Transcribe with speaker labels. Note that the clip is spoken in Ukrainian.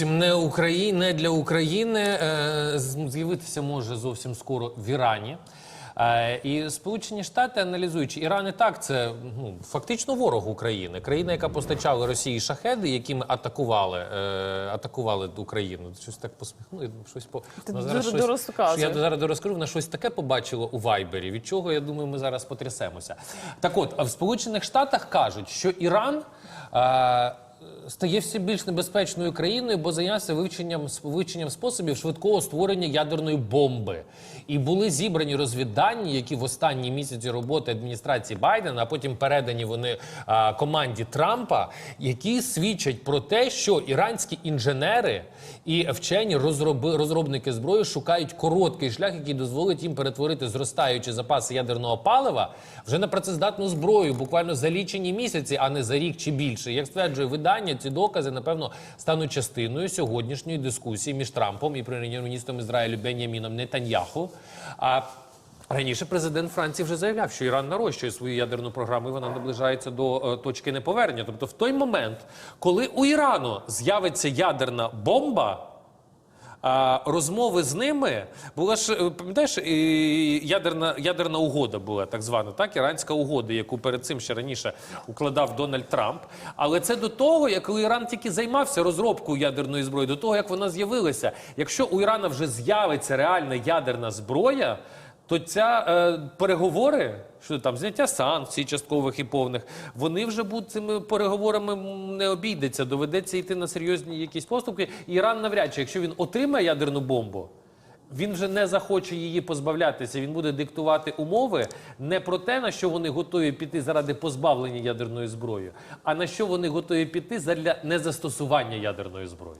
Speaker 1: Не Україні, не для України е, з'явитися може зовсім скоро в Ірані. Е, І Сполучені Штати, аналізуючи Іран і так, це ну, фактично ворог України, країна, яка постачала Росії шахеди, якими атакували, е, атакували Україну. Щось так посміхнули. Щось по
Speaker 2: Ти
Speaker 1: вона
Speaker 2: дуже
Speaker 1: щось- що я зараз дорозкажу, вона щось таке побачила у Вайбері. Від чого я думаю, ми зараз потрясемося. Так, от в Сполучених Штатах кажуть, що Іран. Е, Стає все більш небезпечною країною, бо зайнявся вивченням вивченням способів швидкого створення ядерної бомби. І були зібрані розвіддані, які в останні місяці роботи адміністрації Байдена, а потім передані вони а, команді Трампа, які свідчать про те, що іранські інженери і вчені розроби, розробники зброї шукають короткий шлях, який дозволить їм перетворити зростаючі запаси ядерного палива вже на працездатну зброю, буквально за лічені місяці, а не за рік чи більше. Як стверджує видання, ці докази напевно стануть частиною сьогоднішньої дискусії між Трампом і прем'єр-міністром Ізраїлю Беняміном Нетаньяху. А Раніше президент Франції вже заявляв, що Іран нарощує свою ядерну програму, і вона наближається до е, точки неповернення. Тобто, в той момент, коли у Ірану з'явиться ядерна бомба. А розмови з ними була ж е, пам'ятаєш, ядерна ядерна угода була так звана, так іранська угода, яку перед цим ще раніше укладав Дональд Трамп. Але це до того, як Іран тільки займався розробкою ядерної зброї, до того як вона з'явилася. Якщо у Ірана вже з'явиться реальна ядерна зброя. То ця е, переговори, що там зняття санкцій часткових і повних, вони вже будуть цими переговорами не обійдеться. Доведеться йти на серйозні якісь поступки. Іран навряд чи, якщо він отримає ядерну бомбу, він вже не захоче її позбавлятися. Він буде диктувати умови не про те, на що вони готові піти заради позбавлення ядерної зброї, а на що вони готові піти задля незастосування ядерної зброї.